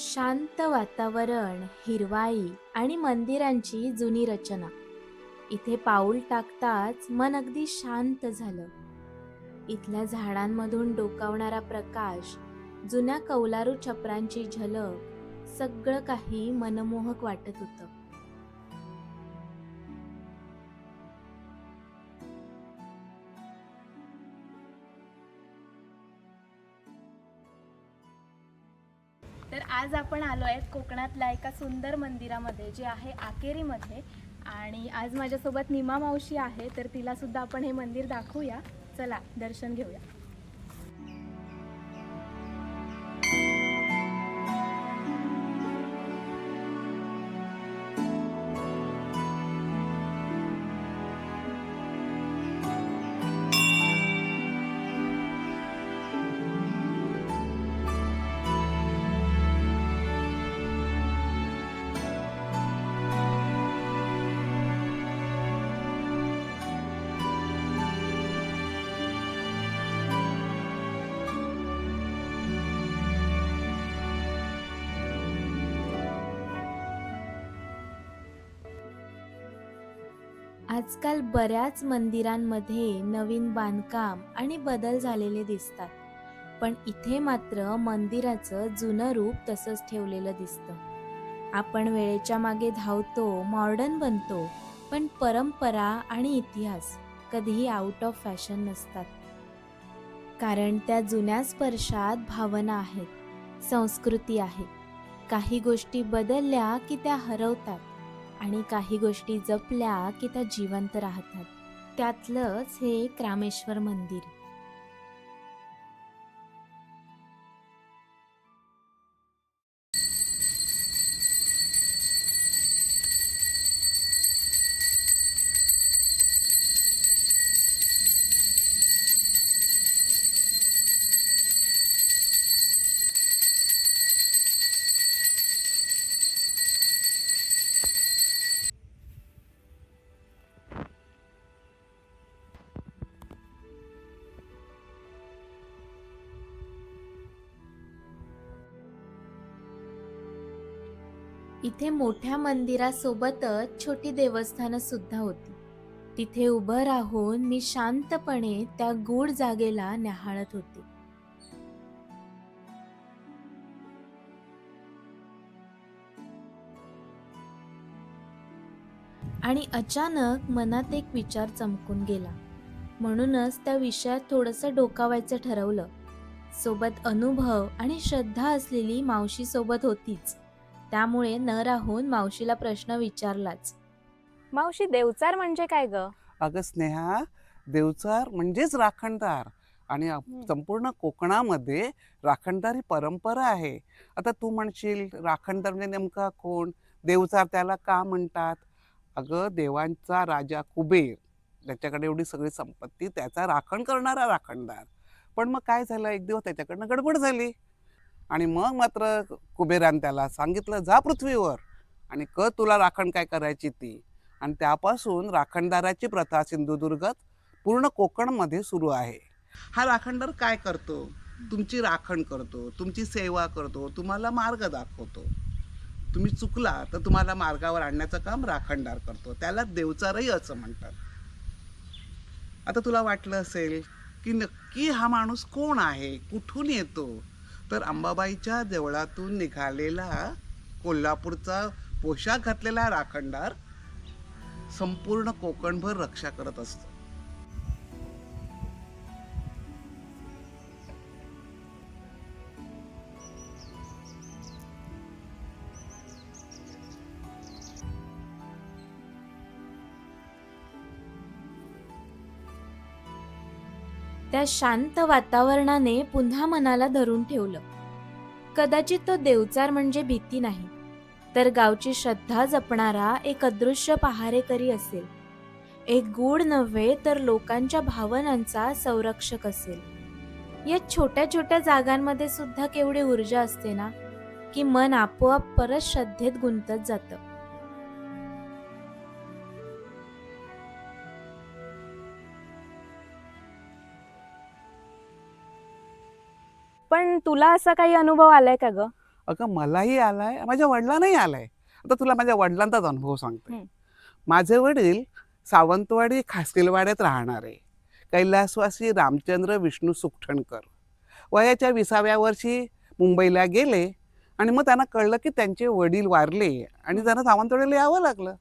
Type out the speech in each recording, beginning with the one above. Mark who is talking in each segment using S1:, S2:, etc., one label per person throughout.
S1: शांत वातावरण हिरवाई आणि मंदिरांची जुनी रचना. इथे पाऊल टाकताच मन अगदी शांत झालं. इथल्या झाडांमधून डोकावणारा प्रकाश जुन्या कौलारू छपरांची झलक सगळं काही मनमोहक वाटत होतं. आज आपण आलो आहे कोकणातल्या एका सुंदर मंदिरामध्ये जे आहे आकेरीमध्ये. आणि आज माझ्यासोबत निमा मावशी आहे तर तिला सुद्धा आपण हे मंदिर दाखवूया. चला दर्शन घेऊया. आजकाल बऱ्याच मंदिरांमध्ये नवीन बांधकाम आणि बदल झालेले दिसतात. पण इथे मात्र मंदिराचं जुनं रूप तसंच ठेवलेलं दिसतं. आपण वेळेच्या मागे धावतो मॉडर्न बनतो पण परंपरा आणि इतिहास कधीही आउट ऑफ फॅशन नसतात. कारण त्या जुन्या स्पर्शात भावना आहेत संस्कृती आहे. काही गोष्टी बदलल्या की त्या हरवतात. आणि काही गोष्टी जपल्या की त्या जिवंत राहतात. त्यातलंच हे एक रामेश्वर मंदिर. इथे मोठ्या मंदिरासोबतच छोटी देवस्थानं सुद्धा होती. तिथे उभं राहून मी शांतपणे त्या गूढ जागेला न्याहाळत होते. आणि अचानक मनात एक विचार चमकून गेला. म्हणूनच त्या विषयात थोडंसं डोकावायचं ठरवलं. सोबत अनुभव आणि श्रद्धा असलेली मावशी सोबत होतीच. त्यामुळे न राहून मावशीला प्रश्न विचारलाच. मावशी देवचार म्हणजे काय ग?
S2: अगं स्नेहा देवचार म्हणजेच राखणदार. आणि आप-. संपूर्ण कोकणामध्ये राखणदार ही परंपरा आहे. आता तू म्हणशील राखणदार म्हणजे नेमका कोण? देवचार त्याला का म्हणतात? अगं देवांचा राजा कुबेर. त्याच्याकडे एवढी सगळी संपत्ती त्याचा राखण करणारा राखणदार. पण मग काय झालं? एक दिवस त्याच्याकडनं गडबड झाली. आणि मग मात्र कुबेरान त्याला सांगितलं जा पृथ्वीवर. आणि क तुला राखण काय करायची ती? आणि त्यापासून राखणदाराची प्रथा सिंधुदुर्गात पूर्ण कोकणमध्ये सुरू आहे. हा राखणदार काय करतो? तुमची राखण करतो तुमची सेवा करतो तुम्हाला मार्ग दाखवतो. तुम्ही चुकला तर तुम्हाला मार्गावर आणण्याचं काम राखणदार करतो. त्याला देवचारही असं म्हणतात. आता तुला वाटलं असेल की नक्की हा माणूस कोण आहे? कुठून येतो? तर अंबाबाईच्या देवळातून निघालेला कोल्हापूरचा पोशाख घातलेला राखणदार संपूर्ण कोकणभर रक्षा करत असतो.
S1: त्या शांत वातावरणाने पुन्हा मनाला धरून ठेवलं. कदाचित तो देवचार म्हणजे भीती नाही तर गावची श्रद्धा जपणारा एक अदृश्य पहारेकरी असेल. एक गूढ नव्हे तर लोकांच्या भावनांचा संरक्षक असेल. या छोट्या छोट्या जागांमध्ये सुद्धा केवढी ऊर्जा असते ना की मन आपोआप परत श्रद्धेत गुंतत जातं.
S3: पण तुला असा काही अनुभव आलाय का ग?
S2: अगं मलाही आलाय. माझ्या वडिलांनाही आलाय. आता तुला माझ्या वडिलांचाच अनुभव सांगते. माझे वडील सावंतवाडी खासकीलवाड्यात राहणारे कैलासवासी रामचंद्र विष्णू सुखठणकर. वयाच्या विसाव्या वर्षी मुंबईला गेले आणि मग त्यांना कळलं की त्यांचे वडील वारले आणि त्यांना सावंतवाडीला यावं लागलं.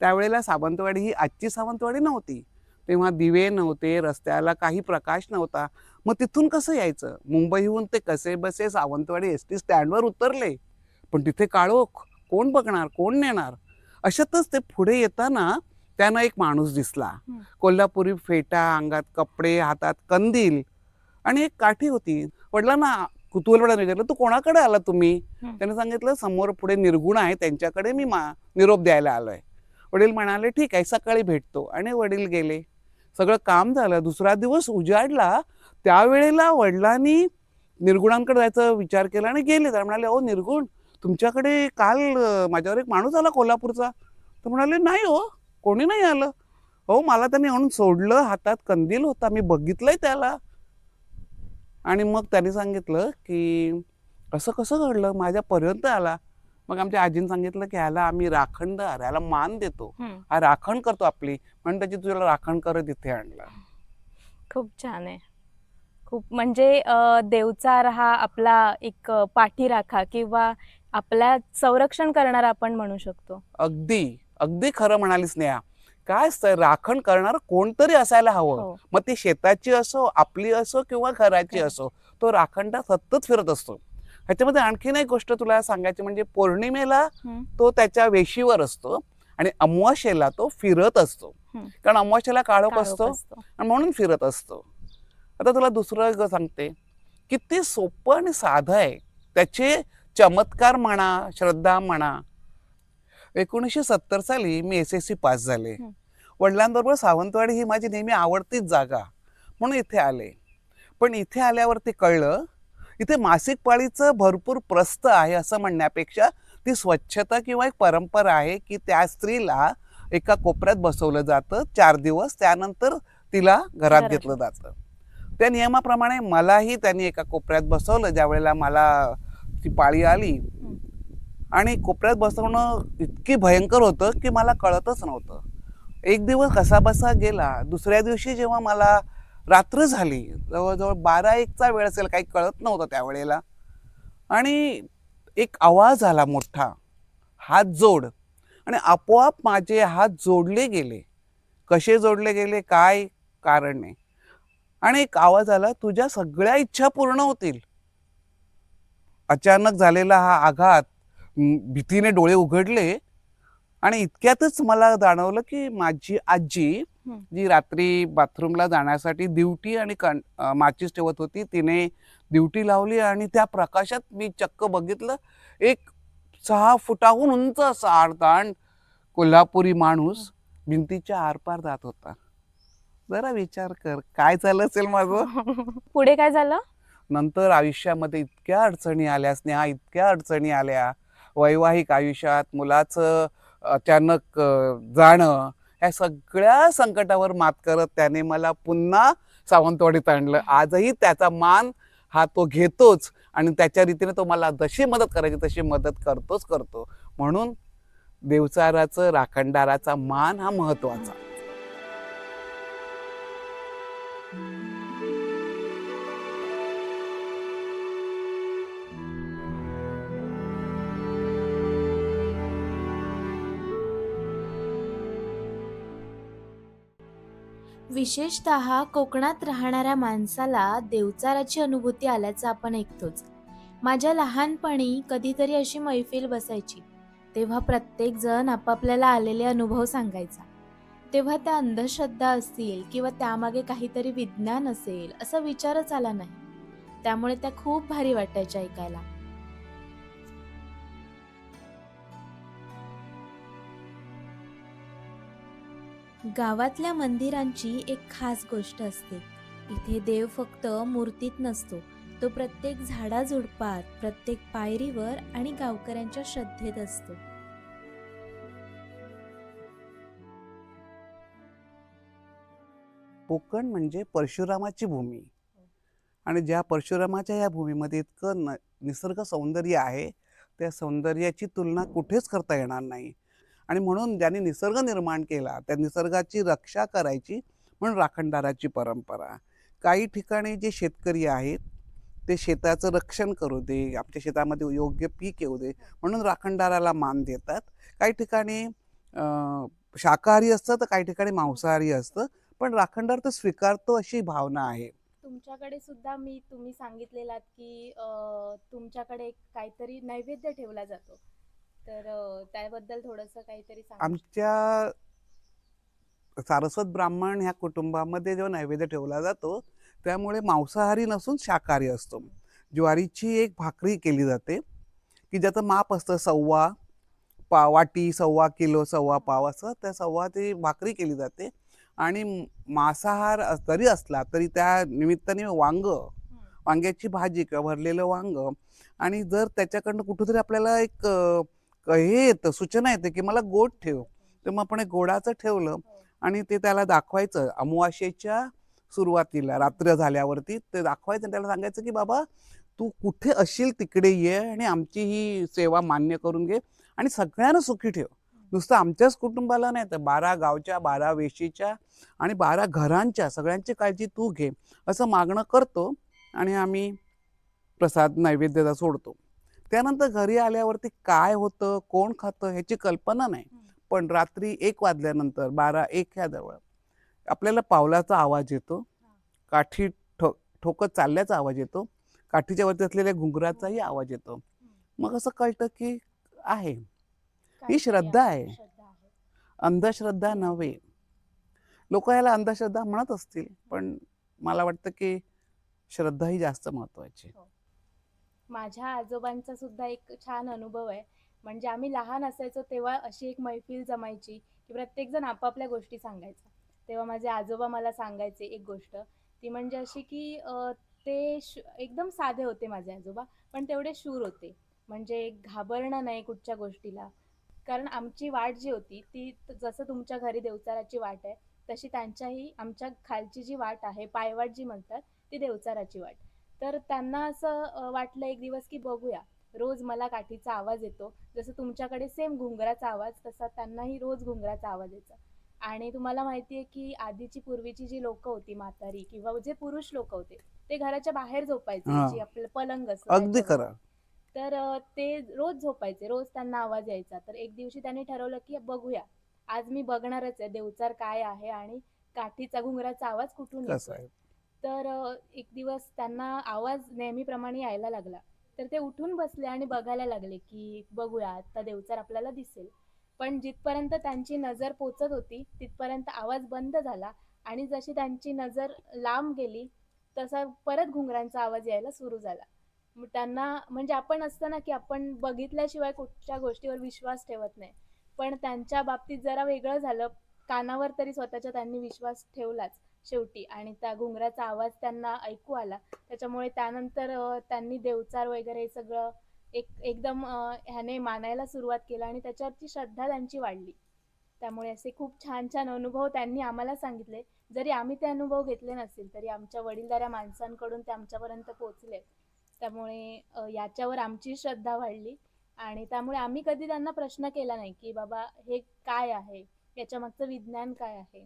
S2: त्यावेळेला सावंतवाडी ही आजची सावंतवाडी नव्हती. तेव्हा दिवे नव्हते रस्त्याला काही प्रकाश नव्हता. मग तिथून कसं यायचं? मुंबईहून ते कसे बसे सावंतवाडी एस टी स्टँडवर उतरले. पण तिथे काळोख कोण बघणार कोण नेणार? अशातच ते पुढे येताना त्यांना एक माणूस दिसला. कोल्हापुरी फेटा अंगात कपडे हातात कंदील आणि एक काठी होती. वडिलांना कुतूहलपणे विचारलं तू कोणाकडे आला तुम्ही. त्याने सांगितलं समोर पुढे निर्गुण आहे त्यांच्याकडे मी मा निरोप द्यायला आलोय. वडील म्हणाले ठीक आहे सकाळी भेटतो. आणि वडील गेले. सगळं काम झालं. दुसरा दिवस उजाडला त्यावेळेला वडिलांनी निर्गुणांकडे जायचा विचार केला आणि गेले. तर म्हणाले ओ निर्गुण तुमच्याकडे काल माझ्यावर एक माणूस आला कोल्हापूरचा. तर म्हणाले नाही हो कोणी नाही आलं. हो मला त्यांनी आणून सोडलं हातात कंदील होता मी बघितलंय त्याला. आणि मग त्यांनी सांगितलं की असं कसं घडलं? माझ्यापर्यंत आला. मग आमच्या आजीने सांगितलं की ह्याला आम्ही राखणदार ह्याला मान देतो. हा राखण करतो आपली. म्हणून त्याची तुझ्याला राखण करत इथे आणला.
S3: खूप छान आहे. खूप म्हणजे देवचार हा आपला एक पाठीराखा किंवा आपल्या संरक्षण करणारा आपण म्हणू शकतो.
S2: अगदी अगदी खरं म्हणालीस नेहा काय असतं राखण करणार कोणतरी असायला हवं.
S3: हो.
S2: मग ती शेताची असो आपली असो किंवा घराची
S3: खरं.
S2: असो तो राखणदा सतत फिरत असतो. ह्याच्यामध्ये आणखीन एक गोष्ट तुला सांगायची म्हणजे पौर्णिमेला. तो त्याच्या वेशीवर असतो आणि अमावास्येला तो फिरत असतो. कारण अमावास्येला काळोख असतो. आणि म्हणून फिरत असतो. आता तुला दुसरं ग सांगते किती सोपं आणि साधं आहे. त्याचे चमत्कार म्हणा श्रद्धा म्हणा. एकोणीसशे सत्तर साली मी एस एस सी पास झाले. वडिलांबरोबर सावंतवाडी ही माझी नेहमी आवडतीच जागा म्हणून इथे आले. पण इथे आल्यावरती कळलं इथे मासिक पाळीचं भरपूर प्रस्थ आहे असं म्हणण्यापेक्षा ती स्वच्छता किंवा एक परंपरा आहे की त्या स्त्रीला एका कोपऱ्यात बसवलं जातं. चार दिवस. त्यानंतर तिला घरात. घेतलं जातं. त्या नियमाप्रमाणे मलाही त्यांनी एका कोपऱ्यात बसवलं. ज्या वेळेला मला ती पाळी आली. आणि कोपऱ्यात बसवणं इतकी भयंकर होतं की मला कळतच नव्हतं. एक दिवस कसा बसा गेला. दुसऱ्या दिवशी जेव्हा मला रात्र झाली जवळजवळ बारा एकचा वेळ असेल काही कळत नव्हतं त्यावेळेला. आणि एक आवाज आला मोठा. हात जोड. आणि आपोआप माझे हात जोडले गेले. कसे जोडले गेले? काय कारण नाही आणि एक आवाज आला तुझ्या सगळ्या इच्छा पूर्ण होतील. अचानक झालेला हा आघात भीतीने डोळे उघडले आणि इतक्यातच मला जाणवलं की माझी आजी. जी रात्री बाथरूमला जाण्यासाठी दिवटी आणि कण माचीस ठेवत होती तिने दिवटी लावली आणि त्या प्रकाशात मी चक्क बघितलं. एक सहा फुटाहून उंच असा आडताण कोल्हापुरी माणूस भिंतीच्या आरपार जात होता. जरा विचार कर काय झालं असेल माझं
S3: पुढे काय झालं?
S2: नंतर आयुष्यामध्ये इतक्या अडचणी आल्या स्नेहा इतक्या अडचणी आल्या. वैवाहिक आयुष्यात मुलाचं अचानक जाणं ह्या सगळ्या संकटावर मात करत त्याने मला पुन्हा सावंतवाडीत आणलं. आजही त्याचा मान हा तो घेतोच. आणि त्याच्या रीतीने तो मला जशी मदत करायची तशी मदत करतोच करतो. म्हणून देवचाराचं राखणदाराचा मान हा महत्त्वाचा.
S1: विशेषतः कोकणात राहणाऱ्या माणसाला देवचाराची अनुभूती आल्याचं आपण ऐकतोच. माझ्या लहानपणी कधीतरी अशी मैफिल बसायची तेव्हा प्रत्येक जण आपापल्याला आलेले अनुभव सांगायचा. तेव्हा त्या अंधश्रद्धा असतील किंवा त्यामागे काहीतरी विज्ञान असेल असा विचारच आला नाही. त्यामुळे त्या खूप भारी वाटायच्या ऐकायला. गावातल्या मंदिरांची एक खास गोष्ट असते. इथे देव फक्त मूर्तीत नसतो. तो प्रत्येक झाडाझुडपात प्रत्येक पायरीवर आणि गावकऱ्यांच्या श्रद्धेत असतो.
S2: कोकण म्हणजे परशुरामाची भूमी. आणि ज्या परशुरामाच्या या भूमीमध्ये इतकं न निसर्ग सौंदर्य आहे त्या सौंदर्याची तुलना कुठेच करता येणार नाही. आणि म्हणून ज्यांनी निसर्ग निर्माण केला त्या निसर्गाची रक्षा करायची म्हणून राखणदाराची परंपरा. काही ठिकाणी जे शेतकरी आहेत ते शेताचं रक्षण करू दे आमच्या शेतामध्ये योग्य पीक येऊ दे म्हणून राखणदाराला मान देतात. काही ठिकाणी शाकाहारी असतं तर काही ठिकाणी मांसाहारी असतं पण राखणदार तर स्वीकारतो अशी भावना आहे.
S3: तुमच्याकडे सुद्धा मी तुम्ही सांगितलेलात की तुमच्याकडे एक काहीतरी नैवेद्य ठेवला जातो. तर त्याबद्दल थोडंसं काहीतरी सांगा
S2: आमच्या सारस्वत ब्राह्मण ह्या कुटुंबामध्ये जेव्हा नैवेद्य ठेवला जातो त्यामुळे मांसाहारी नसून शाकाहारी असतो. ज्वारीची एक भाकरी केली जाते की ज्याचं माप असतं सव्वा पा वाटी सव्वा किलो सव्वा पाव असं त्या सव्वा ती भाकरी केली जाते. आणि मांसाहार अस- जरी असला तरी त्या निमित्ताने वांग वांग्याची भाजी किंवा भरलेलं वांग. आणि जर त्याच्याकडनं कुठंतरी आपल्याला एक अ, हे येतं सूचना येते की मला गोड ठेव. तर मग आपण एक गोडाचं ठेवलं आणि ते त्याला दाखवायचं. अमुवाशेच्या सुरुवातीला रात्र झाल्यावरती ते दाखवायचं आणि त्याला सांगायचं की बाबा तू कुठे असशील तिकडे ये आणि आमची ही सेवा मान्य करून घे आणि सगळ्यांना सुखी ठेव. नुसतं आमच्याच कुटुंबाला नाही तर बारा गावच्या बारा वेशीच्या आणि बारा घरांच्या सगळ्यांची काळजी तू घे असं मागणं करतो आणि आम्ही प्रसाद नैवेद्याचा सोडतो. त्यानंतर घरी आल्यावरती काय होतं कोण खातं ह्याची कल्पना नाही. पण रात्री एक वाजल्यानंतर बारा एक ह्या जवळ आपल्याला पावलाचा आवाज येतो. काठी ठो ठोकत चालल्याचा आवाज येतो. काठीच्या वरती असलेल्या घुंगराचाही आवाज येतो. मग असं कळतं की आहे. आहे.
S3: श्रद्धा आहे.
S2: अंधश्रद्धा नव्हे. लोक याला अंधश्रद्धा म्हणत असतील पण मला वाटतं की श्रद्धा ही जास्त महत्वाची
S3: माझ्या आजोबांचा सुद्धा एक छान अनुभव आहे. म्हणजे आम्ही लहान असायचो तेव्हा अशी एक मैफिल जमायची की प्रत्येकजण आपापल्या गोष्टी सांगायचा. तेव्हा माझे आजोबा मला सांगायचे एक गोष्ट. ती म्हणजे अशी की ते श एकदम साधे होते माझे आजोबा पण तेवढे शूर होते. म्हणजे घाबरणं नाही कुठच्या गोष्टीला. कारण आमची वाट जी होती ती जसं तुमच्या घरी देवचाराची वाट आहे तशी त्यांच्याही आमच्या खालची जी वाट आहे पायवाट जी म्हणतात ती देवचाराची वाट. तर त्यांना असं वाटलं एक दिवस की बघूया. रोज मला काठीचा आवाज येतो. जसं तुमच्याकडे सेम घुंगराचा आवाज तसा त्यांनाही रोज घुंगराचा आवाज यायचा आणि तुम्हाला माहिती आहे की आधीची पूर्वीची जी लोक होती म्हातारी किंवा जे पुरुष लोक होते ते घराच्या बाहेर झोपायचे. जी आपलं पलंग
S2: अगदी. खरं.
S3: तर ते रोज झोपायचे. रोज त्यांना आवाज यायचा. तर एक दिवशी त्यांनी ठरवलं की बघूया. आज मी बघणारच आहे. देवचार काय आहे आणि काठीचा घुंगराचा आवाज कुठून
S2: आहे?
S3: तर एक दिवस त्यांना आवाज नेहमीप्रमाणे यायला लागला. तर ते उठून बसले आणि बघायला लागले की बघूया आता देवचार आपल्याला दिसेल. पण जिथपर्यंत त्यांची नजर पोचत होती तिथपर्यंत आवाज बंद झाला आणि जशी त्यांची नजर लांब गेली तसा परत घुंगरांचा आवाज यायला सुरू झाला. मग त्यांना म्हणजे आपण असतं ना की आपण बघितल्याशिवाय कुठच्या गोष्टीवर विश्वास ठेवत नाही. पण त्यांच्या बाबतीत जरा वेगळं झालं. कानावर तरी स्वतःच्या त्यांनी विश्वास ठेवलाच. शेवटी. आणि त्या घुंगराचा आवाज त्यांना ऐकू आला. त्याच्यामुळे त्यानंतर त्यांनी देवचार वगैरे हे सगळं एक एकदम ह्याने मानायला सुरुवात केलं आणि त्याच्यावरची श्रद्धा त्यांची वाढली. त्यामुळे असे खूप छान छान अनुभव त्यांनी आम्हाला सांगितले. जरी आम्ही ते अनुभव घेतले नसतील तरी आमच्या वडीलधाऱ्या माणसांकडून ते आमच्यापर्यंत पोहोचले. त्यामुळे याच्यावर आमची श्रद्धा वाढली. आणि त्यामुळे आम्ही कधी त्यांना प्रश्न केला नाही की बाबा हे काय आहे? याच्या मागचं विज्ञान काय आहे?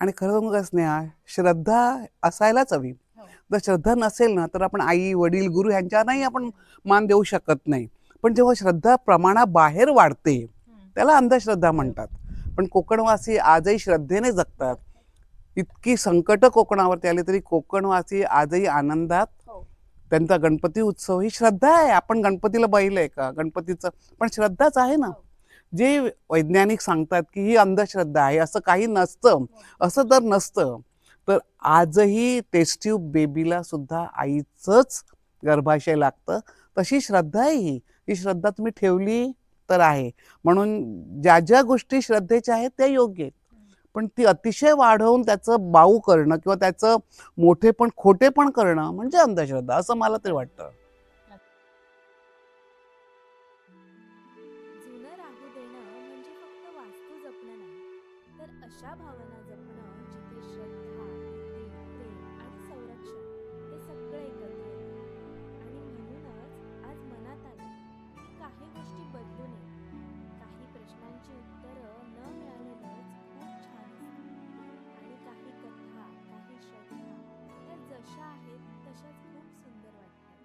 S2: आणि खरं सांगू का स्नेहा श्रद्धा असायलाच हवी.
S3: हो.
S2: जर श्रद्धा नसेल ना तर आपण आई वडील गुरु ह्यांच्यानाही आपण मान देऊ शकत नाही. पण जेव्हा श्रद्धा प्रमाणाबाहेर वाढते त्याला अंधश्रद्धा म्हणतात. पण कोकणवासी आजही श्रद्धेने जगतात. इतकी संकट कोकणावरती आली तरी कोकणवासी आजही आनंदात.
S3: हो.
S2: त्यांचा गणपती उत्सव ही श्रद्धा आहे. आपण गणपतीला बैल का? गणपतीचं पण श्रद्धाच आहे ना. जे वैज्ञानिक सांगतात की ही अंधश्रद्धा आहे असं काही नसतं. असं जर नसतं. तर आजही टेस्ट्यूब बेबीला सुद्धा आईचंच गर्भाशय लागतं. तशी श्रद्धा आहे ही. ही श्रद्धा तुम्ही ठेवली तर आहे. म्हणून ज्या ज्या गोष्टी श्रद्धेच्या आहेत त्या योग्य आहेत. पण ती अतिशय वाढवून त्याचं बाऊ करणं किंवा त्याचं मोठेपण खोटेपण करणं म्हणजे अंधश्रद्धा असं मला तरी वाटतं.
S1: अशा भावना जपणं जिथे श्रद्धा आणि संरक्षण हे सगळं एकत्र आणि म्हणूनच आज मनात आले की काही गोष्टी बदलू नये. काही प्रश्नांची उत्तरं न मिळालेलंच खूप छान आणि काही कथा काही श्रद्धा त्या जशा आहेत तशाच खूप सुंदर वाटतात.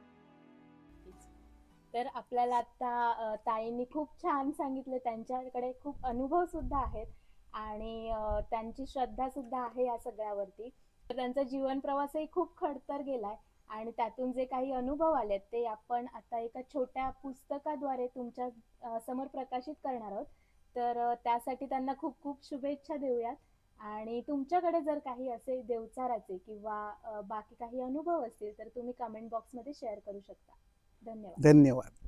S3: तर आपल्याला आता ताईंनी खूप छान सांगितलं. त्यांच्याकडे खूप अनुभव सुद्धा आहेत. आणि त्यांची श्रद्धा सुद्धा आहे या सगळ्यावरती. तर त्यांचा जीवन प्रवासही खूप खडतर गेलाय आणि त्यातून जे काही अनुभव आलेत ते आपण आता एका छोट्या पुस्तकाद्वारे तुमच्यासमोर प्रकाशित करणार आहोत. तर त्यासाठी त्यांना खूप खूप शुभेच्छा देऊयात. आणि तुमच्याकडे जर काही असे देवचाराचे किंवा बाकी काही अनुभव असतील तर तुम्ही कमेंट बॉक्समध्ये शेअर करू शकता. धन्यवाद.
S2: धन्यवाद.